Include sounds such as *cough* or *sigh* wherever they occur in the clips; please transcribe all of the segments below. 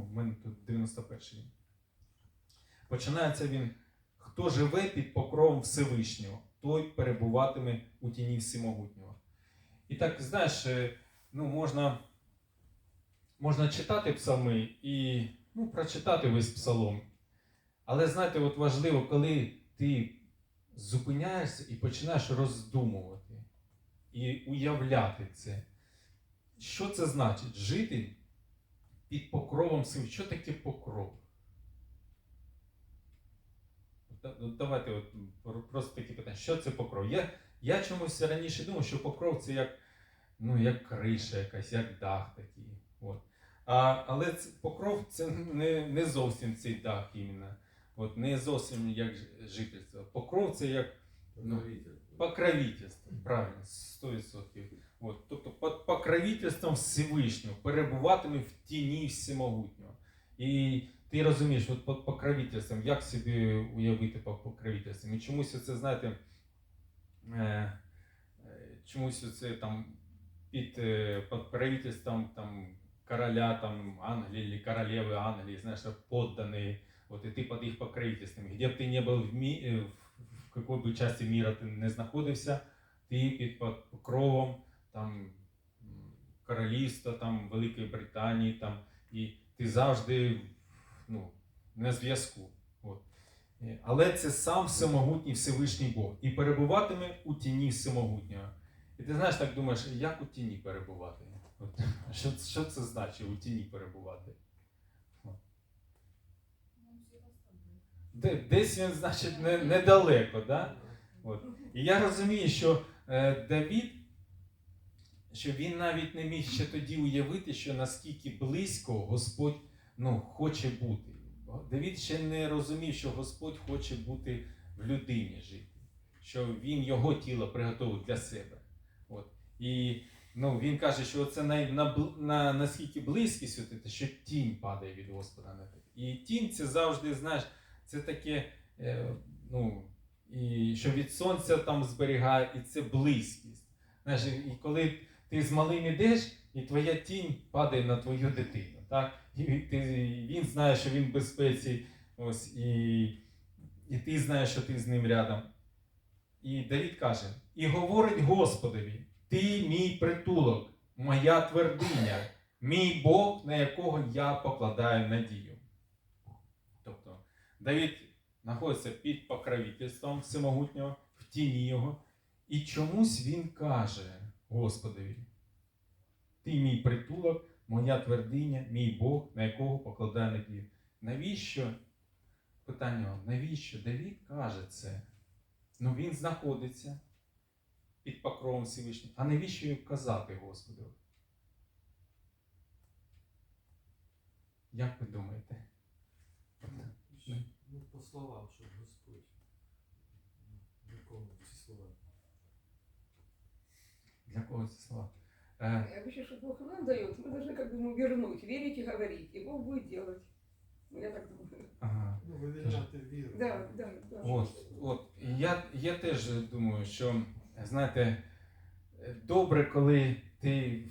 в мене тут 91 він. Починається він. Хто живе під покровом Всевишнього, той перебуватиме у тіні всемогутнього. І так, знаєш, е, ну, можна, можна читати псалми і ну, прочитати весь псалом. Але знаєте, от важливо, коли ти зупиняєшся і починаєш роздумувати і уявляти це. Що це значить? Жити під покровом Всевишнього. Що таке покров? Ну, Давайте от просто такі питання. Що це покров? Я, я чомусь раніше думав, що покров це як, ну, як криша якась, як дах такий. От. А, але це, покров це не, не зовсім цей дах іменно. От, не зовсім як жительство. Покров це як ну, покровительство. Правильно, 100%. От, тобто під покровительством Всевишнього перебуватиме в тіні всемогутнього. І ти розумієш, от під покровительством, як собі уявити під покровительством? І чомусь це, знаєте, е, чомусь це там під, е, під правительством там, короля там, Англії, чи королеви Англії, знаєш, поддані, от, і ти під їх покровительством. Де б ти не був в, мі, е, в в якій би часті міра ти не знаходився, ти під покровом там, королівства, там, Великої Британії, там, і ти завжди ну, на зв'язку. Е, Але це сам всемогутній Всевишній Бог. І перебуватиме у тіні всемогутнього. І ти знаєш, так думаєш, як у тіні перебувати? От. *laughs* Що, що це значить у тіні перебувати? Десь він, значить, не, недалеко. Да? От. І я розумію, що е, Давід, що він навіть не міг ще тоді уявити, що наскільки близько Господь ну, хоче бути. Давід ще не розумів, що Господь хоче бути в людині жити, що він його тіло приготовив для себе. От. І ну, він каже, що це на, на, на, наскільки близькість, що тінь падає від Господа на тебе. І тінь це завжди, знаєш, це таке, е, ну, і що від сонця там зберігає, і це близькість. Знаєш, і коли ти з малим ідеш, і твоя тінь падає на твою дитину. Так? І ти, він знає, що він в безпеці, ось, і, і ти знаєш, що ти з ним рядом. І Давід каже: і говорить Господові: Ти мій притулок, моя твердиня, мій Бог, на якого я покладаю надію. Давід знаходиться під покровительством всемогутнього, в тіні його, і чомусь він каже Господові: Ти мій притулок, моя твердиня, мій Бог, на якого покладаю надію. Навіщо? Питання, навіщо Давід каже це? Ну він знаходиться під покровом Всевишнього. А навіщо його казати Господу? Як ви думаєте? Ну, по словам, щоб Господь ну, виконував ці слова. Для кого це слова? Е, Я вообще, что Бог нам дает, мы должны как бы ему вернуть, верить и говорить, и Бог будет делать. Ну, я так думаю. ага. Ну, вивільняти віру. Да, да, да. От, от. І Я, я теж думаю, що знаєте, добре, коли ти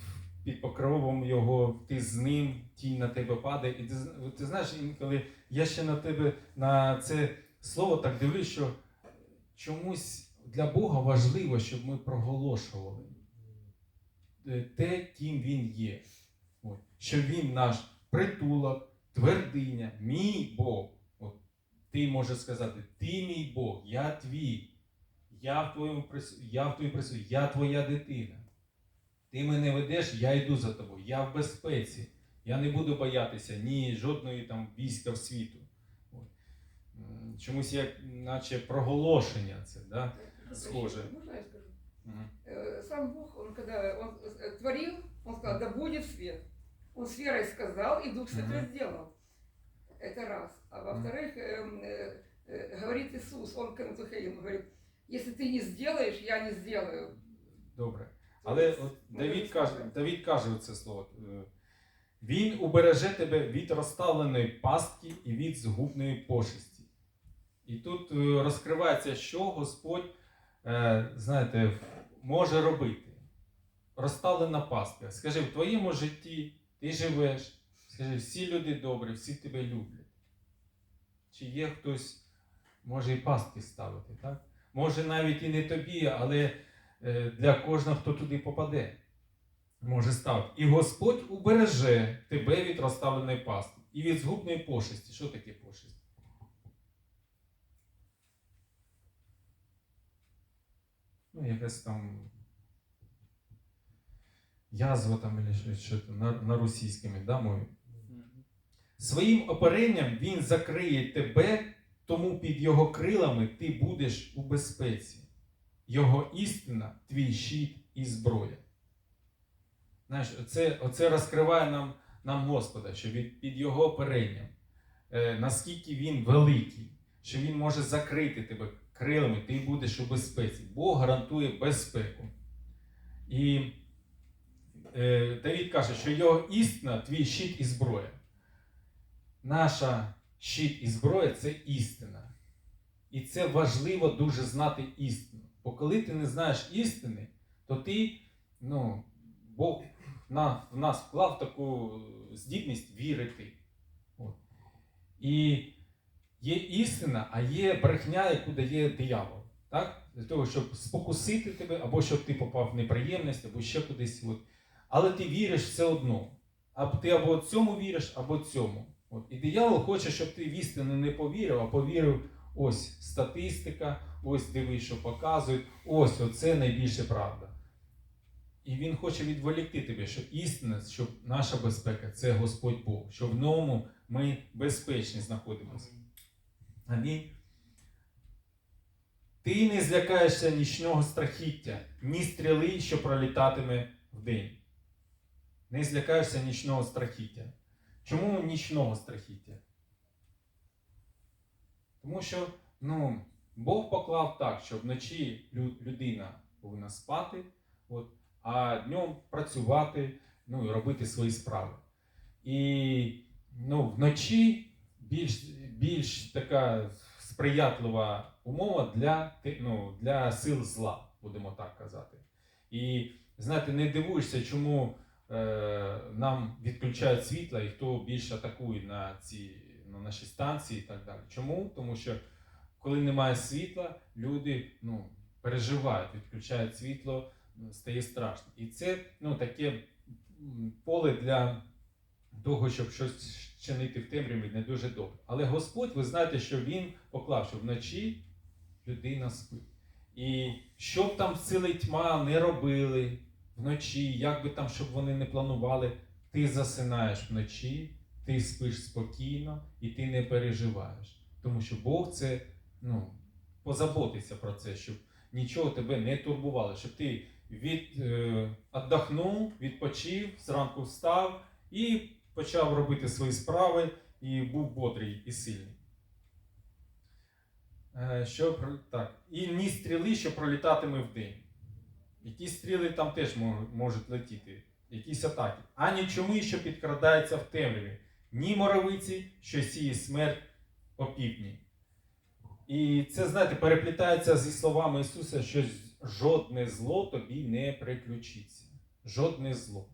під покровом його, ти з ним, тінь на тебе падає. І ти, ти знаєш, інколи я ще на тебе на це слово так дивлюсь, що чомусь для Бога важливо, щоб ми проголошували е, те, ким він є. От. Що він наш притулок, твердиня, мій Бог. От. Ти можеш сказати, ти мій Бог, я твій, я в твоєму я в твоїй присутності, я твоя дитина. Ти мене ведеш, я йду за тобою, я в безпеці. Я не буду боятися ні жодної там війська в світу. От. М, Чомусь як наче проголошення це, да? Схоже. Можно я скажу? Мгм. Э, Сам Бог, он когда он э, творил, он сказал, да будет свет. Он с верой сказал, и Дух Святой Мгм. сделал. Это раз. А во-вторых, эм, э, э, говорит Иисус, он к Михаилу говорит, если ты не сделаешь, я не сделаю. Добре. Але от Давід каже, Давід каже це слово. е, Він убереже тебе від розставленої пастки і від згубної пошесті. І тут е, розкривається, що Господь, е, знаєте, може робити. Розставлена пастка. Скажи, в твоєму житті ти живеш, Скажи, всі люди добрі, всі тебе люблять. Чи є хтось, може і пастки ставити, так? Може навіть і не тобі, але для кожного, хто туди попаде, може ставити. І Господь убереже тебе від розставленої пастки і від згубної пошесті. Що таке пошесть? Ну, якась там язва там, або що там, на, на російському, да, мові. Своїм оперенням він закриє тебе, тому під його крилами ти будеш у безпеці. Його істина, твій щит і зброя. Знаєш, оце, оце розкриває нам, нам Господа, що від, під його оперенням, е, наскільки він великий, що він може закрити тебе крилами, ти будеш у безпеці. Бог гарантує безпеку. І е, Давід каже, що його істина, твій щит і зброя. Наша щит і зброя це істина. І це важливо дуже знати істину. Бо коли ти не знаєш істини, то ти, ну, Бог на, в нас вклав таку здібність вірити. От. І є істина, а є брехня, яку дає диявол. Так? Для того, щоб спокусити тебе, або щоб ти попав в неприємність, або ще кудись. От. Але ти віриш все одно. Або ти або цьому віриш, або цьому. От. І диявол хоче, щоб ти в істину не повірив, а повірив ось статистика, ось диви, що показують, ось оце найбільше правда. І він хоче відволікти тебе, що істина, що наша безпека це Господь Бог, що в ньому ми безпечні знаходимося. Амінь. Ти не злякаєшся нічного страхіття, ні стріли, що пролітатиме вдень. Не злякаєшся нічного страхіття. Чому нічного страхіття? Тому що ну, Бог поклав так, що вночі людина повинна спати, от, а днем працювати ну, і робити свої справи. І ну, вночі більш, більш така сприятлива умова для, ну, для сил зла, будемо так казати. І знаєте, не дивуєшся, чому е, нам відключають світло і хто більше атакує на ці на наші станції і так далі. Чому? Тому що коли немає світла, люди ну, переживають, відключають світло, ну, стає страшно. І це ну, таке поле для того, щоб щось чинити в темряві, не дуже добре. Але Господь, ви знаєте, що Він поклав, що вночі людина спить. І що б там сили тьма не робили вночі, як би там, щоб вони не планували, ти засинаєш вночі, ти спиш спокійно і ти не переживаєш. Тому що Бог це ну, позаботиться про це, щоб нічого тебе не турбувало, щоб ти від, е, віддохнув, відпочив, зранку встав і почав робити свої справи і був бодрий і сильний. Е, Що, так. І ні стріли, що пролітатиме в день. Якісь стріли там теж можуть летіти, якісь атаки. Ані чуми, що підкрадається в темряві, ні моровиці, що сіє смерть опівдні. І це, знаєте, переплітається зі словами Ісуса, що жодне зло тобі не приключиться. Жодне зло.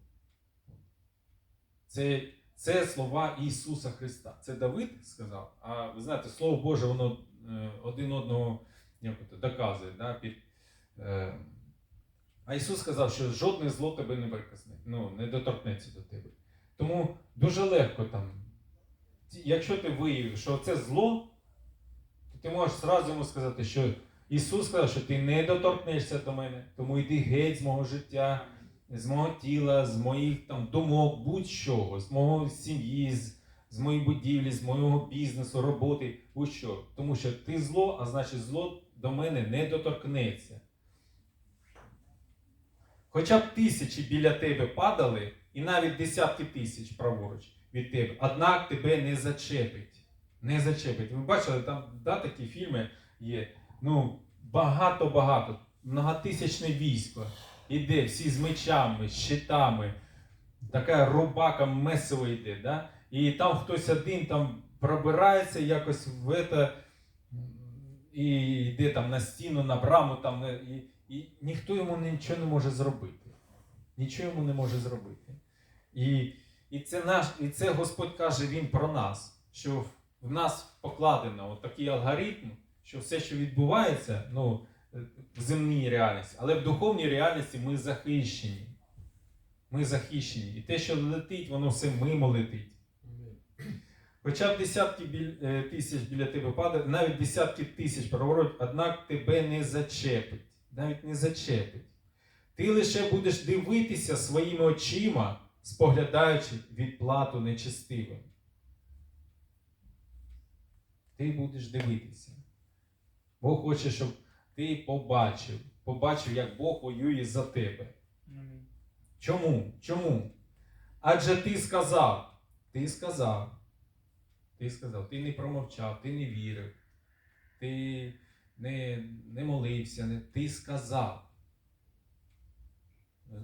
Це, це слова Ісуса Христа. Це Давид сказав. А ви знаєте, Слово Боже, воно е, один одного як доказує. Да, під, е, а Ісус сказав, що жодне зло тебе не викасне, ну, не доторкнеться до тебе. Тому дуже легко там. Якщо ти виявив, що це зло, ти можеш зразу йому сказати, що Ісус сказав, що ти не доторкнешся до мене, тому йди геть з мого життя, з мого тіла, з моїх там думок, будь-чого, з мого сім'ї, з, з моєї будівлі, з моєго бізнесу, роботи, будь-що. Тому що ти зло, а значить зло до мене не доторкнеться. Хоча б тисячі біля тебе падали, і навіть десятки тисяч праворуч від тебе, однак тебе не зачепить. Не зачепить. Ви бачили, там да, такі фільми є. Ну, багато-багато, многотисячне військо. Іде всі з мечами, з щитами. Така рубака месиво йде. Да? І там хтось один там пробирається якось в это, і йде там на стіну, на браму, там, і, і ніхто йому нічого не може зробити. Нічого йому не може зробити. І і це наш, і це Господь каже Він про нас, що в нас покладено от такий алгоритм, що все, що відбувається, ну, в земній реальності, але в духовній реальності ми захищені. Ми захищені. І те, що летить, воно все мимо летить. Хоча б десятки біль, е, тисяч біля тебе падає, навіть десятки тисяч провороть, однак тебе не зачепить. Навіть не зачепить. Ти лише будеш дивитися своїми очима, споглядаючи відплату нечестивим. Ти будеш дивитися. Бог хоче, щоб ти побачив, побачив, як Бог воює за тебе. Чому? Чому? Адже ти сказав, ти сказав, ти сказав, ти не промовчав, ти не вірив, ти не, не молився, не, ти сказав.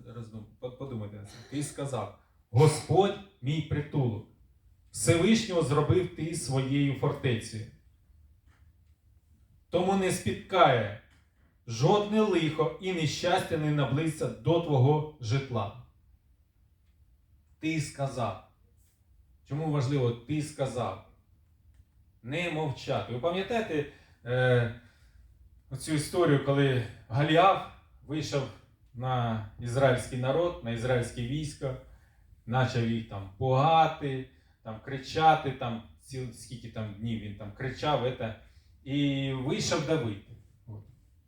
Роздум, подумайте на це. Ти сказав, Господь мій притулок. Всевишнього зробив ти своєю фортецею. Тому не спіткає жодне лихо і нещастя не наблизиться до твого житла. Ти сказав. Чому важливо, ти сказав? Не мовчати. Ви пам'ятаєте е, цю історію, коли Галіаф вийшов на ізраїльський народ, на ізраїльське військо, почав їх там пугати, там, кричати, там, ціл, скільки там днів він там кричав, это, і вийшов Давид.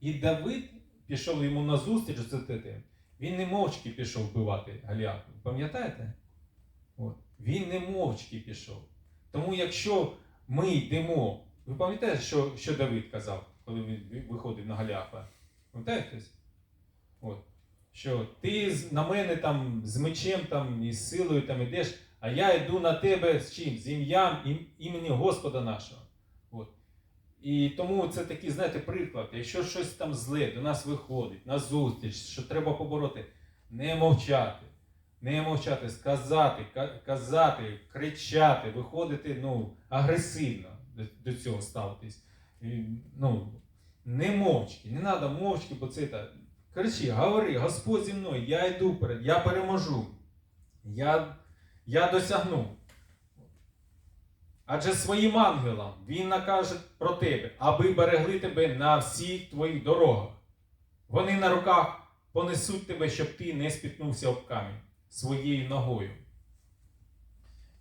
І Давид пішов йому на зустріч, це він не мовчки пішов вбивати Галіафа. Пам'ятаєте? От. Він не мовчки пішов. Тому якщо ми йдемо, ви пам'ятаєте, що, що Давид казав, коли він виходив на Галіафа? Пам'ятаєте? От. Що ти на мене там з мечем там, і з силою там ідеш, а я йду на тебе з чим? З ім'ям ім- імені Господа нашого. От. І тому це такий, знаєте, приклад. Якщо щось там зле до нас виходить, на зустріч, що треба побороти, не мовчати. Не мовчати, сказати, казати, кричати, виходити ну, агресивно до, цього ставитись. Ну, не мовчки, не треба мовчки, бо це так. Кричи, говори, Господь зі мною, я йду вперед, я переможу, я, я досягну. Адже своїм ангелам він накаже про тебе, аби берегли тебе на всіх твоїх дорогах. Вони на руках понесуть тебе, щоб ти не спіткнувся об камінь своєю ногою.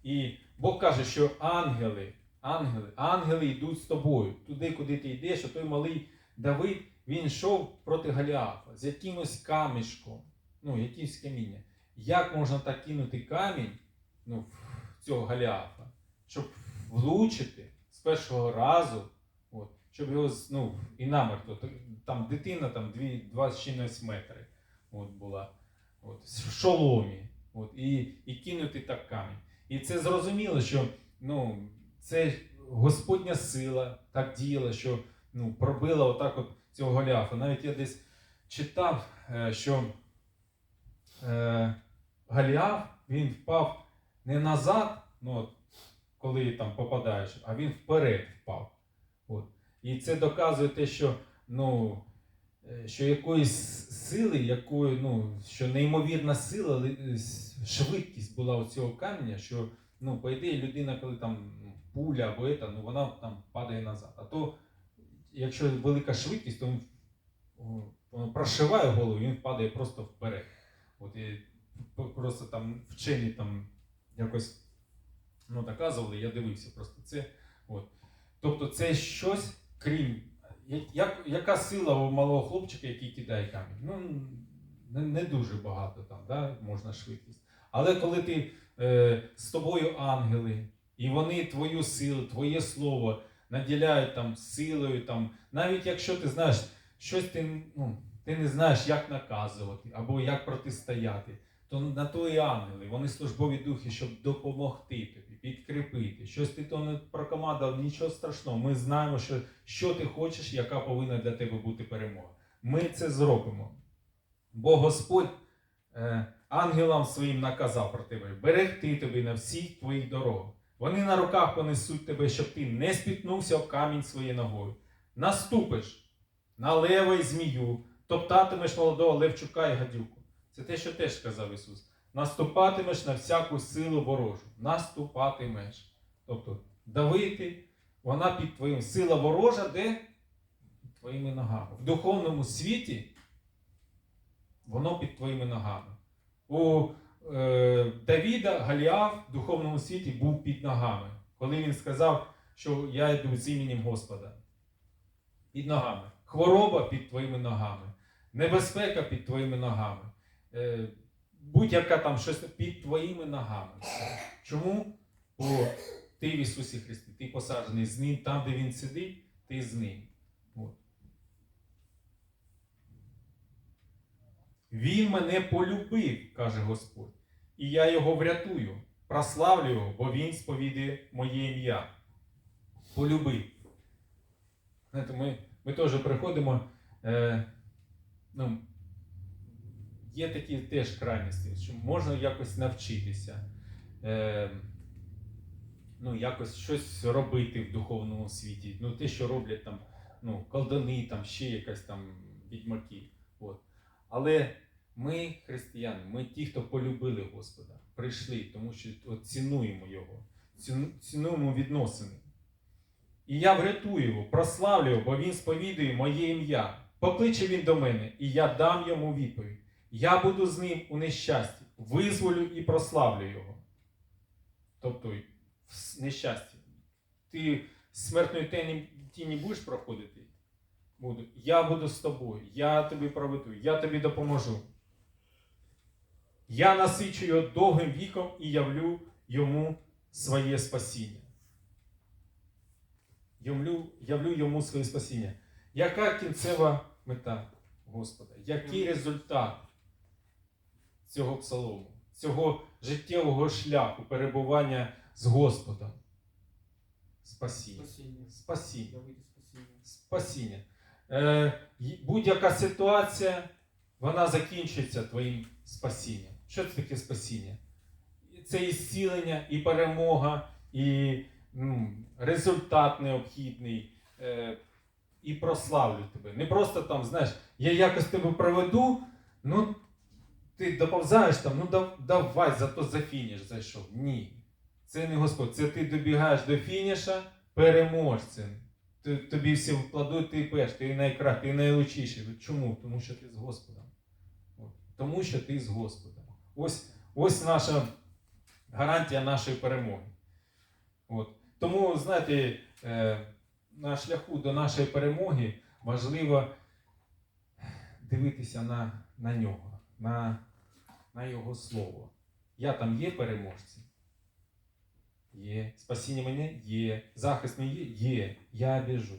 І Бог каже, що ангели, ангели, ангели йдуть з тобою. Туди, куди ти йдеш, а той малий Давид, він йшов проти Галіафа з якимось камішком, ну, якимось каміння. Як можна так кинути камінь ну, цього Галіафа, щоб влучити з першого разу, от, щоб його ну, і намертво. Там дитина там 2, 2 з чимось метри от, була от, в шоломі. От, і, і кинути так камінь. І це зрозуміло, що ну, це Господня сила так діяла, що ну, пробила отак от цього Голіафа. Навіть я десь читав, е, що е, Голіаф він впав не назад, ну, от, коли там попадаєш, а він вперед впав. От. І це доказує те, що ну, е, що якоїсь сили, якої, ну, що неймовірна сила, ли- швидкість була у цього каменя, що, ну, по ідеї, людина, коли там ну, пуля або ета, ну, вона там падає назад. А то, якщо велика швидкість, то воно прошиває голову, він падає просто вперед. От і просто там вчені там якось ну, доказували, я дивився просто це. От. Тобто це щось, крім як, яка сила у малого хлопчика, який кидає камінь? Ну, не, не дуже багато там, да, можна швидкість. Але коли ти е, з тобою ангели, і вони твою силу, твоє слово наділяють там силою, там, навіть якщо ти знаєш, щось ти, ну, ти не знаєш, як наказувати або як протистояти, то на то і ангели, вони службові духи, щоб допомогти тобі, підкріпити. Щось ти то не прокомандував, нічого страшного. Ми знаємо, що, що ти хочеш, яка повинна для тебе бути перемога. Ми це зробимо. Бо Господь е, ангелам своїм наказав про тебе берегти тебе на всіх твоїх дорогах. Вони на руках понесуть тебе, щоб ти не спіткнувся об камінь своєю ногою. Наступиш на лева і змію, топтатимеш молодого левчука і гадюку. Це те, що теж сказав Ісус. наступатимеш на всяку силу ворожу. Наступатимеш. Тобто давити, вона під твоїм сила ворожа, де під твоїми ногами. В духовному світі воно під твоїми ногами. У е, Давіда Галіаф в духовному світі був під ногами, коли він сказав, що я йду з іменем Господа. Під ногами. Хвороба під твоїми ногами. Небезпека під твоїми ногами. Е, будь-яка там щось під твоїми ногами. Чому? Бо ти в Ісусі Христі, ти посаджений з Ним, там, де Він сидить, ти з Ним. От. Він мене полюбив, каже Господь, і я його врятую, прославлю його, бо він сповідує моє ім'я. Полюбив. Знаєте, ми, ми теж приходимо. Е, ну, є такі теж крайності, що можна якось навчитися, е, ну, якось щось робити в духовному світі. Ну, те, що роблять там ну, колдуни, там ще якась там відьмаки. От. Але ми, християни, ми ті, хто полюбили Господа, прийшли, тому що от, цінуємо Його, цінуємо відносини. І я врятую його, прославлю бо він сповідує моє ім'я. Покличе він до мене, і я дам йому відповідь. Я буду з ним у нещасті, визволю і прославлю його. Тобто в нещасті. Ти смертної тіні, тіні будеш проходити? Буду. Я буду з тобою, я тобі проведу, я тобі допоможу. Я насичу його довгим віком і явлю йому своє спасіння. Явлю, явлю йому своє спасіння. Яка кінцева мета Господа? Який результат цього псалому, цього життєвого шляху перебування з Господом? Спасіння. Спасіння. Спасіння. Е, будь-яка ситуація, вона закінчується твоїм спасінням. Що це таке спасіння? Це і зцілення, і перемога, і ну, результат необхідний. Е, і прославлю тебе. Не просто там, знаєш, я якось тебе проведу, ну ти доповзаєш там, ну дав- давай, зато за фініш зайшов. Ні. Це не Господь, це ти добігаєш до фініша переможцем. Тобі всі вкладуть, ти перш, ти найкращий, ти найлучший. Чому? Тому що ти з Господом. Тому що ти з Господом. Ось, ось наша гарантія нашої перемоги. От. Тому, знаєте, е, на шляху до нашої перемоги важливо дивитися на, на нього, на, на його слово. Я там є переможці? Є. Спасіння мене є. Захист мій є? Є. Я біжу.